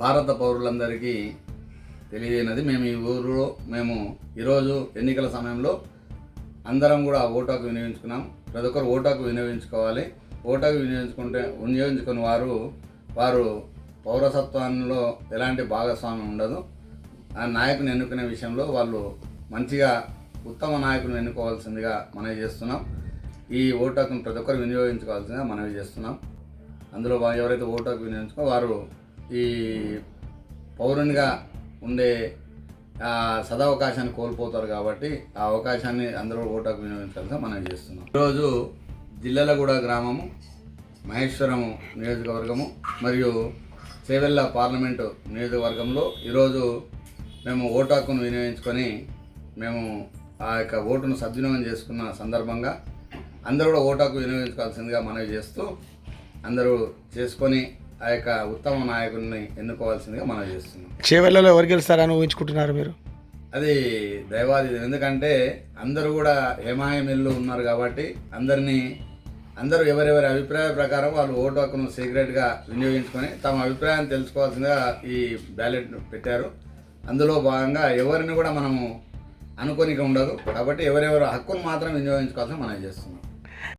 భారత పౌరులందరికీ తెలియజేయనది మేము ఈ ఊరిలో మేము ఈరోజు ఎన్నికల సమయంలో అందరం కూడా ఓటు హక్కు వినియోగించుకున్నాం. ప్రతి ఒక్కరు ఓటు హక్కు వినియోగించుకోవాలి. ఓటు హక్కు వినియోగించుకుంటే వినియోగించుకుని వారు వారు పౌరసత్వంలో ఎలాంటి భాగస్వామ్యం ఉండదు. ఆ నాయకుని ఎన్నుకునే విషయంలో వాళ్ళు మంచిగా ఉత్తమ నాయకుని ఎన్నుకోవాల్సిందిగా మనవి చేస్తున్నాం. ఈ ఓటు హక్కును ప్రతి ఒక్కరు వినియోగించుకోవాల్సిందిగా మనవి చేస్తున్నాం. అందులో ఎవరైతే ఓటు హక్కు వినియోగించుకో వారు ఈ పౌరునిగా ఉండే ఆ సదవకాశాన్ని కోల్పోతారు కాబట్టి ఆ అవకాశాన్ని అందరూ ఓటాకు హక్కు మనం చేస్తున్నాం. ఈరోజు జిల్లలగూడ గ్రామము మహేశ్వరము నియోజకవర్గము మరియు చేవెళ్ళ పార్లమెంటు నియోజకవర్గంలో ఈరోజు మేము ఓటాకును వినియోగించుకొని మేము ఆ యొక్క ఓటును సద్వినియోగం చేసుకున్న సందర్భంగా అందరూ కూడా ఓటాకు వినియోగించుకోవాల్సిందిగా మనవి చేస్తూ అందరూ చేసుకొని ఆ యొక్క ఉత్తమ నాయకుడిని ఎన్నుకోవాల్సిందిగా మనం చేస్తున్నాం. చేవెళ్ళలో ఎవరు గెలుస్తారని ఊహించుకుంటున్నారు మీరు? అది దైవాది ఎందుకంటే అందరూ కూడా హేమాయమిల్లు ఉన్నారు కాబట్టి అందరినీ అందరూ ఎవరెవరి అభిప్రాయ ప్రకారం వాళ్ళు ఓటు హక్కును సీక్రెట్గా వినియోగించుకొని తమ అభిప్రాయాన్ని తెలుసుకోవాల్సిందిగా ఈ బ్యాలెట్ పెట్టారు. అందులో భాగంగా ఎవరిని కూడా మనము అనుకోనిక ఉండదు కాబట్టి ఎవరెవరు హక్కును మాత్రం వినియోగించుకోవాల్సిన మనం చేస్తున్నాం.